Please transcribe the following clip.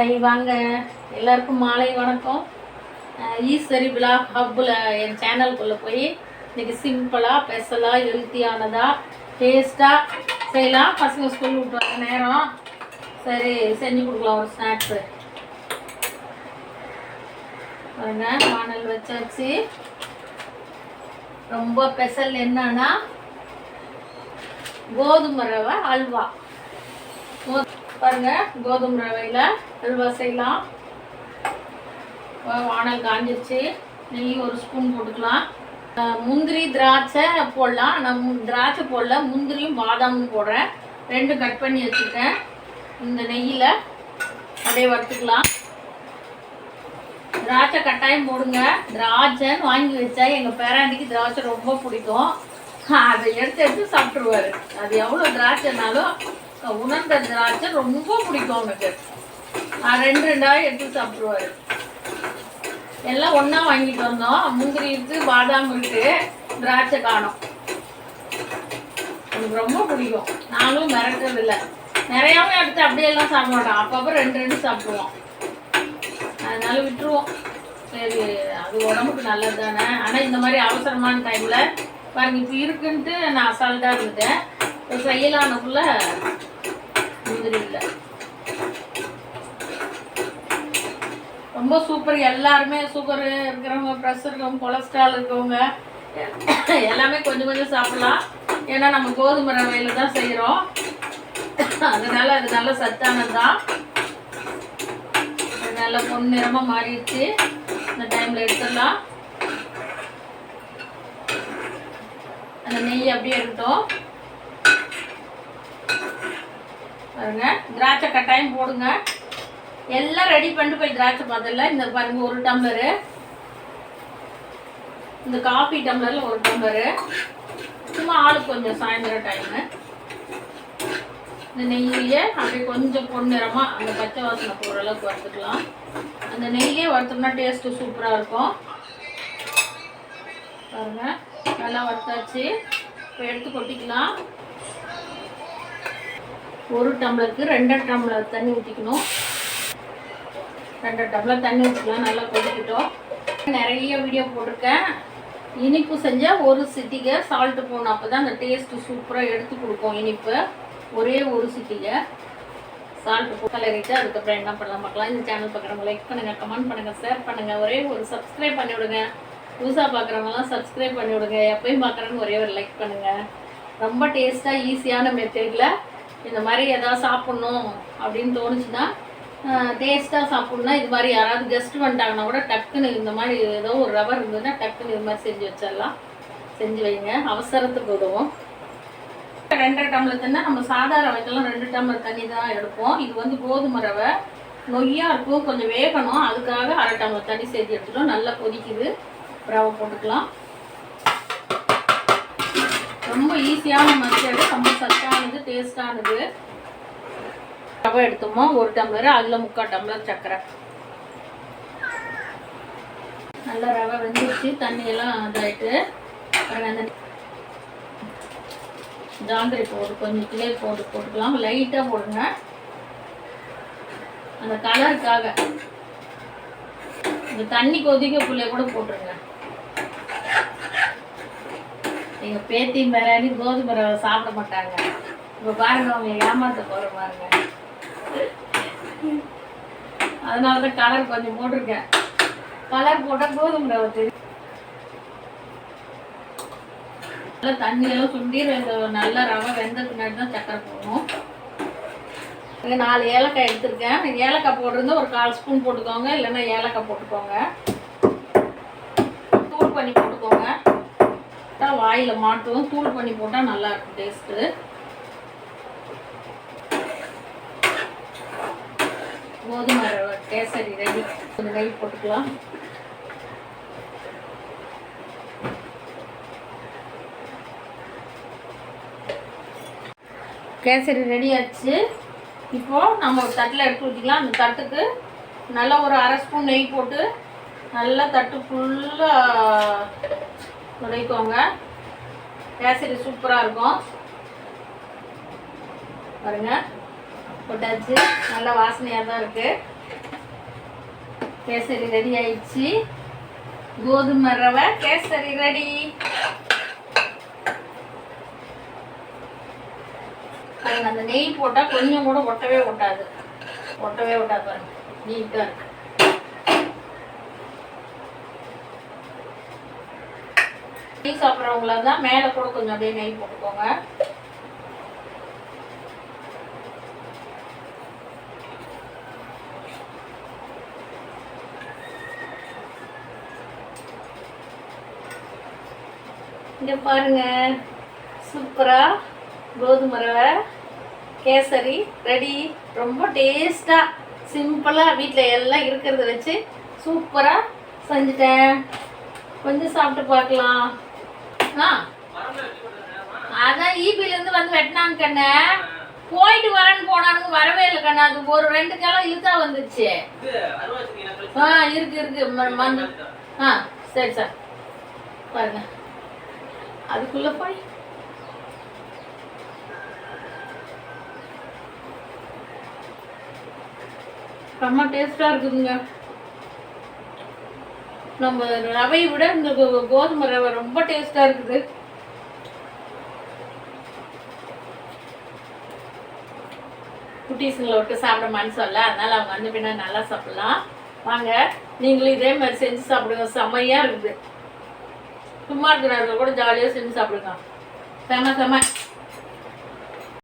கை வாங்க. எல்லாருக்கும் மாலை வணக்கம். ஈஸ்வரி விழா ஹப்பில் என் சேனல்குள்ளே போய் இன்னைக்கு சிம்பிளாக ஸ்பெஷலாக ஹெல்த்தியானதாக டேஸ்ட்டாக செய்யலாம். பசங்க ஸ்கூல் விட்டு வர நேரம். சரி செஞ்சு கொடுக்கலாம் ஒரு ஸ்நாக்ஸு பாருங்க வானல் வச்சாச்சு. ரொம்ப ஸ்பெஷல் என்னன்னா கோதுமை ரவை அல்வா. பாருங்கள் பாருங்க கோதுமை ரவையில் அல்வா செய்யலாம். வானல் காஞ்சிருச்சு. நெய் ஒரு ஸ்பூன் போட்டுக்கலாம். முந்திரி திராட்சை போடலாம். நான் திராட்சை போடல முந்திரியும் பாதாமும் போடுறேன். ரெண்டு கட் பண்ணி வச்சுருக்கேன். இந்த நெய்யில் அப்படியே வறுத்துக்கலாம். திராட்சை கட்டாயம் போடுங்க. திராட்சைன்னு வாங்கி வச்சா எங்கள் பேராண்டிக்கு திராட்சை ரொம்ப பிடிக்கும். அதை எடுத்து எடுத்து சாப்பிட்ருவாரு அது எவ்வளோ திராட்சைனாலும் உணர்ந்த திராட்சை ரொம்ப பிடிக்கும் அவனுக்கு நான் ரெண்டு ரெண்டாவது எடுத்து சாப்பிட்ருவாரு எல்லாம் ஒன்றா வாங்கிட்டு வந்தோம். முந்திரி இருக்கு பாதாம் இருக்கு திராட்சை காணும். எனக்கு ரொம்ப பிடிக்கும். நாங்களும் மிரட்டுறது இல்லை. நிறையாவும் எடுத்து அப்படியெல்லாம் சாப்பிட மாட்டோம். அப்பப்போ ரெண்டு ரெண்டு சாப்பிடுவோம். அதனால விட்டுருவோம். சரி அது உடம்புக்கு நல்லது தானே. ஆனால் இந்த மாதிரி அவசரமான டைமில் பாருங்க இப்போ இருக்குன்ட்டு நான் அசால்ட்டாக இருந்துட்டேன். இப்போ முந்திரி இல்லை ரொம்ப சூப்பர் எல்லாருமே சுகர் இருக்கிறவங்க ப்ரெஷர் இருக்கவங்க கொலஸ்ட்ரால் இருக்கவங்க எல்லாமே கொஞ்சம் கொஞ்சம் சாப்பிடலாம். ஏன்னா நம்ம கோதுமை ரவையில் தான் செய்கிறோம் அதனால அது நல்ல சத்தானது. தான் அது நல்லா பொன்னிறமாக மாறிடுச்சு. இந்த டைமில் எடுத்துடலாம். அந்த நெய் அப்படியே எடுத்தோம். பாருங்க திராட்சை கட்டாயம் போடுங்க. எல்லாம் ரெடி பண்ணிட்டு போய் திராட்சை பாத்திரல இந்த பாருங்க ஒரு டம்ளரு இந்த காஃபி டம்ளரில் ஒரு டம்ளரு சும்மா ஆளுக்கு கொஞ்சம் சாயந்தரம் டைமு இந்த நெய்யிலேயே அப்படியே கொஞ்சம் பொன்னிறமாக அந்த பச்சை வாசனை போகிற அளவுக்கு வறுத்துக்கலாம். அந்த நெய்யிலே வறுத்தோம்னா டேஸ்ட்டு சூப்பராக இருக்கும். பாருங்க நல்லா வறுத்தாச்சு. இப்போ எடுத்து கொட்டிக்கலாம். ஒரு டம்ளருக்கு ரெண்டரை டம்ளர் தண்ணி ஊற்றிக்கணும் ரெண்டரை டம்ளர் தண்ணி ஊற்றிக்கலாம் நல்லா கொதிக்கிட்டோம். நிறைய வீடியோ போட்டிருக்கேன். இனிப்பு செஞ்சால் ஒரு சிட்டிகை சால்ட்டு போடணும் அப்போ தான் அந்த டேஸ்ட்டு சூப்பராக எடுத்து கொடுக்கும் இனிப்பு. ஒரே ஒரு சிட்டிகை. சால்ட்டு கலரிட்டு அதுக்கப்புறம் என்ன பண்ணலாம் பார்க்கலாம். இந்த சேனல் பார்க்குறவங்க லைக் பண்ணுங்கள் கமெண்ட் பண்ணுங்கள் ஷேர் பண்ணுங்கள் ஒரே ஒரு சப்ஸ்கிரைப் பண்ணி விடுங்க. புதுசாக பார்க்குறவங்களாம் சப்ஸ்கிரைப் பண்ணி விடுங்க. எப்பயும் பார்க்குறவங்க ஒரே ஒரு லைக் பண்ணுங்கள் ரொம்ப டேஸ்ட்டாக ஈஸியான மெத்தடில் இந்த மாதிரி எதாவது சாப்பிட்ணும் அப்படின்னு தோணுச்சுன்னா டேஸ்ட்டாக சாப்பிட்ணுன்னா இது மாதிரி யாராவது கெஸ்ட் வந்துட்டாங்கன்னா கூட டக்குன்னு இந்த மாதிரி ஏதோ ஒரு ரவர் இருந்ததுன்னா டக்குன்னு இது மாதிரி செஞ்சு வச்சிடலாம். செஞ்சு வைங்க. அவசரத்துக்கு உதவும். ரெண்டரை டம்ளர் தண்ணி நம்ம சாதா ரவைக்கெல்லாம் ரெண்டு டம்ளர் தண்ணி தான் எடுப்போம். இது வந்து கோதுமை ரவை. நொய்யாக இருக்கும். கொஞ்சம் வேகணும். அதுக்காக அரை டம்ளர் தண்ணி சேர்த்து எடுத்துட்டோம். நல்லா கொதிக்குது. ரவை போட்டுக்கலாம். ரொம்ப ஈஸியான மெத்தடு ரொம்ப சத்தானது டேஸ்டானது ரவை எடுத்தோமோ ஒரு டம்ளர் அதில் முக்கால் டம்ளர் சர்க்கரை. நல்லா ரவை வெந்துருச்சு. தண்ணியெல்லாம் இதாகிட்டு அப்புறம் ஜாங்கிரி போடு கொஞ்சம் கிளே போட்டு போட்டுக்கலாம். லைட்டாக போடுங்க. அந்த கலருக்காக இந்த தண்ணி கொதிக்க புள்ளைய கூட போட்டுருங்க. எங்கள் பேத்தி மிராடி கோதுமை ரவை சாப்பிட மாட்டாங்க. இப்போ பாருங்க அவங்க ஏமாத்த போகிற பாருங்க. அதனால தான் கலர் கொஞ்சம் போட்டிருக்கேன். கலர் போட்டால் கோதுமை ரவை தெரியும். நல்லா தண்ணியெல்லாம் சுண்டி ரெண்டு நல்லா ரவை வெந்த பின்னாடி தான் சக்கரை போடணும். இங்கே நாலு ஏலக்காய் எடுத்திருக்கேன். ஏலக்காய் போடுறது ஒரு கால் ஸ்பூன் போட்டுக்கோங்க இல்லைன்னா ஏலக்காய் போட்டுக்கோங்க. தூள் பண்ணி போட்டுக்கோங்க. வாயில் மாட்டுவோம். தூள் பண்ணி போட்டால் நல்லாயிருக்கும் டேஸ்ட்டு கோதுமை கேசரி ரெடி கொஞ்சம் நெய் போட்டுக்கலாம். கேசரி ரெடி ஆச்சு. இப்போது நம்ம ஒரு தட்டில் எடுத்து ஊற்றிக்கலாம் அந்த தட்டுக்கு நல்லா ஒரு அரை ஸ்பூன் நெய் போட்டு நல்லா தட்டு ஃபுல்லாக துடைக்கோங்க கேசரி சூப்பராக இருக்கும். பாருங்கள் போட்டாச்சு. நல்ல வாசனையாக தான் இருக்குது கேசரி ரெடி ஆயிடுச்சு. கோதுமை ரவை கேசரி ரெடி பாருங்க அந்த நெய் போட்டால் கொஞ்சம் கூட ஒட்டவே ஒட்டாது. ஒட்டவே ஒட்டாது பாருங்க. நீட்டாக இருக்கு. நெய் சாப்பிட்றவங்களா தான் மேலே கூட கொஞ்சம் அப்படியே நெய் போட்டுக்கோங்க. இங்க பாருங்க. சூப்பரா. கோதுமை ரவை கேசரி ரெடி. ரொம்ப டேஸ்டா சிம்பிளா வீட்டில் எல்லாம் இருக்கிறத வச்சு சூப்பரா செஞ்சுட்டேன். கொஞ்சம் சாப்பிட்டு பார்க்கலாம். ஆ? அதான் ஈபிலேருந்து வந்து வெட்டினான்னு கண்ணே. போயிட்டு வரேன்னு போனானுங்க வரவே இல்லை கண்ணா. அது ஒரு ரெண்டு கிலோ இழுத்தா வந்துச்சு ஆ இருக்கு இருக்கு. ஆ சரி சார். பாருங்க. அதுக்குள்ள போய். செம்ம டேஸ்டா இருக்குதுங்க. நம்ம ரவையை விட இந்த கோதுமை ரவை ரொம்ப டேஸ்டா இருக்குது. குட்டீஸுங்களை விட்டு சாப்பிட சொல்ல அதனால அவங்க வந்து பின்னா நல்லா சாப்பிடலாம். வாங்க நீங்களும் இதே மாதிரி செஞ்சு சாப்பிடுங்க. செம்மையாக இருக்குது. சும்மா இருக்கிறார்கள் கூட ஜாலியாக செஞ்சு சாப்பிடுங்க. செம செம.